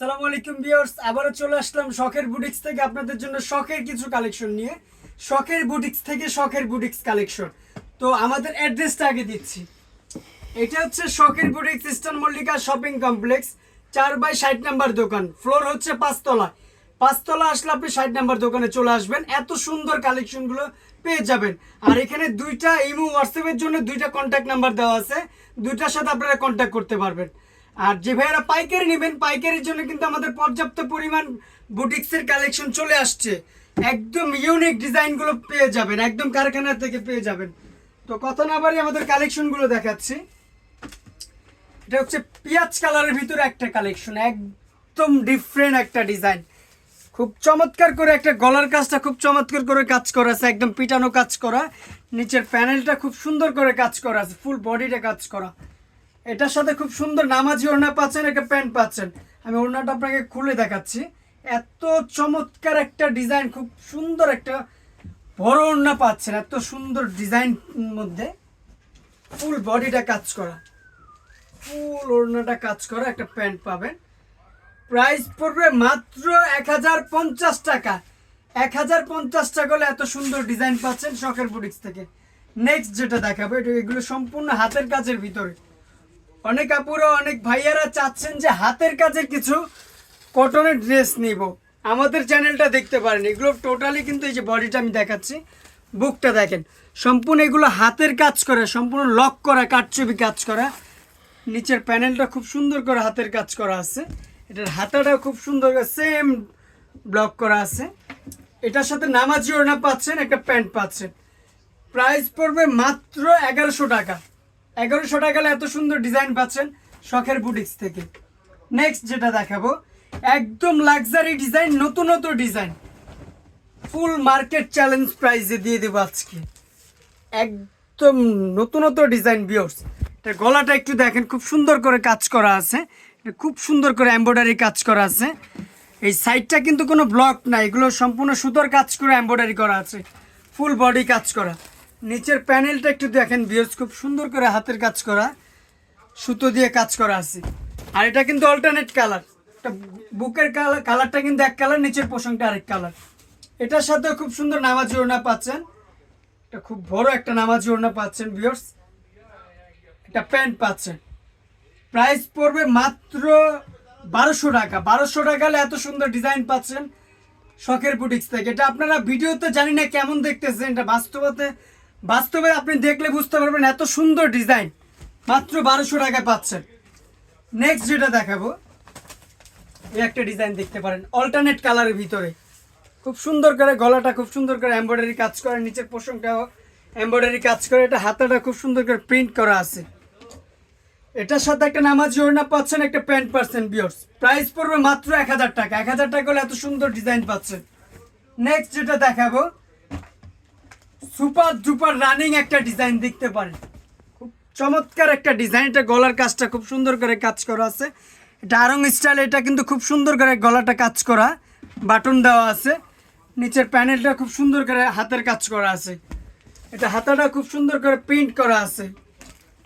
সালাম আলাইকুম বিয়ার্স আবারও চলে আসলাম শখের বুটিক্স থেকে আপনাদের জন্য শখের কিছু কালেকশন নিয়ে। শখের বুটিক্স থেকে শখের বুটিক্স কালেকশন। তো আমাদের অ্যাড্রেসটা আগে দিচ্ছি। এটা হচ্ছে শখের boutiques eastern Mallika shopping complex, চার বাই ষাট নাম্বার দোকান। ফ্লোর হচ্ছে পাঁচতলা। পাঁচতলা আসলে আপনি ষাট নাম্বার দোকানে চলে আসবেন। এত সুন্দর কালেকশনগুলো পেয়ে যাবেন। আর এখানে দুইটা ইমো হোয়াটসঅ্যাপের জন্য দুইটা কন্ট্যাক্ট নাম্বার দেওয়া আছে। দুইটার সাথে আপনারা কন্ট্যাক্ট করতে পারবেন। আর যে ভাইয়েরা পাইকারি নেবেন, পাইকারির জন্য কিন্তু আমাদের পর্যাপ্ত পরিমাণ বুটিক্সের কালেকশন চলে আসছে। একদম ইউনিক ডিজাইনগুলো পেয়ে যাবেন, একদম কারখানা থেকে পেয়ে যাবেন। তো কথা না বাড়ি আমাদের কালেকশনগুলো দেখাচ্ছি। এটা হচ্ছে পিঁয়াজ কালারের ভিতরে একটা কালেকশন একদম ডিফারেন্ট একটা ডিজাইন খুব চমৎকার করে একটা গলার কাজটা খুব চমৎকার করে কাজ করা আছে, একদম পিটানো কাজ করা। নিচের প্যানেলটা খুব সুন্দর করে কাজ করা আছে ফুল বডিটা কাজ করা। এটার সাথে খুব সুন্দর নামাজি ওড়না পাচ্ছেন, একটা প্যান্ট পাচ্ছেন। আমি ওড়নাটা আপনাকে খুলে দেখাচ্ছি। এত চমৎকার একটা ডিজাইন, খুব সুন্দর একটা বড় ওড়না পাচ্ছেন, এত সুন্দর ডিজাইন মধ্যে ফুল বডিটা কাজ করা। ফুল ওড়নাটা কাজ করা, একটা প্যান্ট পাবেন। প্রাইস পড়বে মাত্র এক হাজার পঞ্চাশ টাকা। এক হাজার পঞ্চাশ টাকা হলে এত সুন্দর ডিজাইন পাচ্ছেন শখের বুটিক্স থেকে। নেক্সট যেটা দেখাবো, এটা এগুলো সম্পূর্ণ হাতের কাজের ভিতরে। অনেক আপুরা, অনেক ভাইয়ারা চাচ্ছেন যে হাতের কাজের কিছু কটনের ড্রেস নিব। আমাদের চ্যানেলটা দেখতে পারেন। এগুলো টোটালি কিন্তু এই যে বডিটা আমি দেখাচ্ছি। বুকটা দেখেন। সম্পূর্ণ এগুলো হাতের কাজ করা, সম্পূর্ণ লক করা কাটছবি কাজ করা। নিচের প্যানেলটা খুব সুন্দর করে হাতের কাজ করা আছে। এটার হাতাটা খুব সুন্দর করে সেম ব্লক করা আছে। এটার সাথে নামাজি ওড়না পাচ্ছেন, একটা প্যান্ট পাচ্ছেন। প্রাইস পড়বে মাত্র এগারোশো টাকা। এগারোশো টাকা এত সুন্দর ডিজাইন পাচ্ছেন শখের বুটিক্স থেকে। নেক্সট যেটা দেখাবো, একদম লাক্সারি ডিজাইন নতুনত ডিজাইন ফুল মার্কেট চ্যালেঞ্জ প্রাইসে দিয়ে দেবো আজকে। একদম নতুনত ডিজাইন বিয়র্স এটা গলাটা একটু দেখেন, খুব সুন্দর করে কাজ করা আছে। খুব সুন্দর করে এমব্রয়ডারি কাজ করা আছে। এই সাইডটা কিন্তু কোনো ব্লক না, এগুলো সম্পূর্ণ সুতোর কাজ করে এমব্রয়ডারি করা আছে। ফুল বডি কাজ করা। নিচের প্যানেলটা একটু দেখেন বিয়র্স খুব সুন্দর করে হাতের কাজ করা। সুতো দিয়ে কাজ করা আছে। আর এটা কিন্তু অল্টারনেট কালার এটা বুকের কালার কালারটা কিন্তু এক কালার নিচের পোশাকটা আরেক কালার এটার সাথেও খুব সুন্দর নামাজ ওড়না পাচ্ছেন। এটা খুব বড় একটা নামাজ ওড়না পাচ্ছেন ভিউয়ার্স। একটা প্যান্ট পাচ্ছেন। প্রাইস পড়বে মাত্র বারোশো টাকা। বারোশো টাকা এত সুন্দর ডিজাইন পাচ্ছেন শখের বুটিক্স থেকে। এটা আপনারা ভিডিওতে জানি না কেমন দেখতেছেন। এটা বাস্তবতে বাস্তবে আপনি দেখলে বুঝতে পারবেন এত সুন্দর ডিজাইন। মাত্র বারোশো টাকায় পাচ্ছেন। নেক্সট যেটা দেখাবো, এই একটা ডিজাইন দেখতে পারেন অল্টারনেট কালারের ভিতরে। খুব সুন্দর করে গলাটা খুব সুন্দর করে এমব্রয়ডারি কাজ করে, নিচের পোষণটাও এমব্রয়ডারি কাজ করে, এটা হাতাটা খুব সুন্দর করে প্রিন্ট করা আছে। এটার সাথে একটা নামাজি ওড়না পাচ্ছেন, একটা প্যান্ট পাচ্ছেন বিয়র্স প্রাইস পড়বে মাত্র এক হাজার টাকা। এক হাজার টাকা হলে এত সুন্দর ডিজাইন পাচ্ছেন। নেক্সট যেটা দেখাবো সুপার ডুপার রানিং একটা ডিজাইন দেখতে পারেন খুব চমৎকার একটা ডিজাইন। এটা গলার কাজটা খুব সুন্দর করে কাজ করা আছে। এটা আরং স্টাইল এটা কিন্তু খুব সুন্দর করে গলাটা কাজ করা, বাটন দেওয়া আছে। নিচের প্যানেলটা খুব সুন্দর করে হাতের কাজ করা আছে। এটা হাতাটা খুব সুন্দর করে প্রিন্ট করা আছে।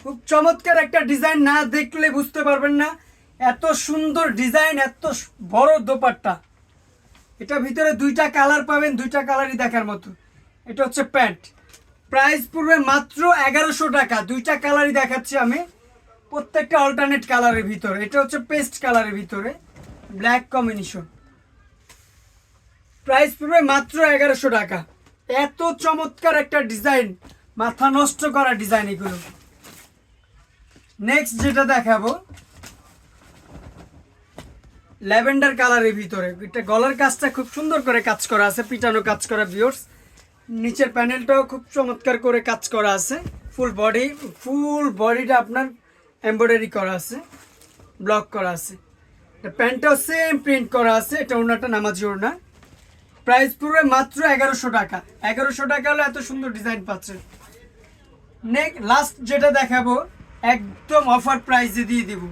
খুব চমৎকার একটা ডিজাইন, না দেখলে বুঝতে পারবেন না। এত সুন্দর ডিজাইন, এত বড় দোপাট্টা। এটা ভিতরে দুইটা কালার পাবেন, দুইটা কালারই দেখার মতো। এটা হচ্ছে প্যান্ট। প্রাইস পড়বে মাত্র এগারোশো টাকা। দুইটা কালারই দেখাচ্ছি আমি। প্রত্যেকটা অল্টারনেট কালারের ভিতরে। এটা হচ্ছে পেস্ট কালারের ভিতরে। ব্ল্যাক কম্বিনেশন প্রাইস পড়বে মাত্র এগারোশো টাকা। এত চমৎকার একটা ডিজাইন। মাথা নষ্ট করা ডিজাইন এগুলো। নেক্সট যেটা দেখাবো, ল্যাভেন্ডার কালারের ভিতরে। এটা গলার কাজটা খুব সুন্দর করে কাজ করা আছে, পিটানো কাজ করা ভিউর্স নিচের প্যানেলটাও খুব চমৎকার করে কাজ করা আছে। ফুল বডি ফুল বডিটা আপনার এমব্রয়ডারি করা আছে ব্লক করা আছে। প্যান্টটাও সেম প্রিন্ট করা আছে, এটা ওনাটা নামাজি ওড়না প্রাইস পড়বে মাত্র এগারোশো টাকা। এগারোশো টাকা হলে এত সুন্দর ডিজাইন পাচ্ছে নেক্সট লাস্ট যেটা দেখাবো, একদম অফার প্রাইসে দিয়ে দিব।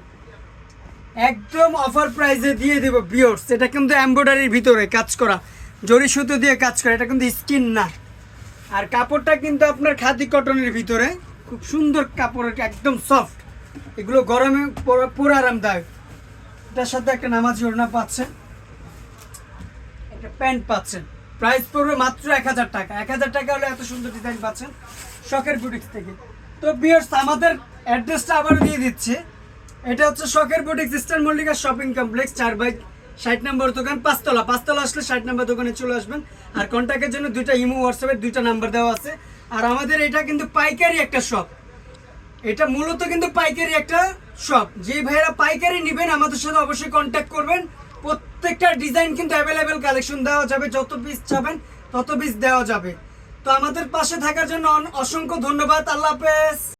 একদম অফার প্রাইসে দিয়ে দিব বিয়র্স। এটা কিন্তু এমব্রয়ডারির ভিতরে কাজ করা। জরি সুতো দিয়ে কাজ করা। এটা কিন্তু স্কিন না। আর কাপড়টা কিন্তু আপনার খাদি কটনের ভিতরে। খুব সুন্দর কাপড় একদম সফট এগুলো গরমে পরা- আরামদায়ক। এটার সাথে একটা নামাজি ওড়না পাচ্ছেন। একটা প্যান্ট পাচ্ছেন। প্রাইস পড়বে মাত্র এক হাজার টাকা। এক হাজার টাকা হলে এত সুন্দর ডিজাইন পাচ্ছেন শখের বুটিক্স থেকে। তো বিয়ার্স আমাদের অ্যাড্রেসটা আবার দিয়ে দিচ্ছি। এটা হচ্ছে শখের boutiques eastern Mallika shopping complex চার বাই ষাট নম্বর দোকান পাঁচতলা। পাঁচতলা আসলে ষাট নম্বর দোকানে চলে আসবেন। আর কন্ট্যাক্টের জন্য দুইটা ইমো হোয়াটসঅ্যাপের দুইটা নাম্বার দেওয়া আছে। আর আমাদের এটা কিন্তু পাইকারি একটা শপ এটা মূলত কিন্তু পাইকারি একটা শপ যে ভাইয়েরা পাইকারি নেবেন, আমাদের সাথে অবশ্যই কন্ট্যাক্ট করবেন। প্রত্যেকটা ডিজাইন কিন্তু অ্যাভেলেবেল কালেকশন দেওয়া যাবে, যত পিস চাবেন, তত পিস দেওয়া যাবে। তো আমাদের পাশে থাকার জন্য অসংখ্য ধন্যবাদ। আল্লাহ হাফেজ।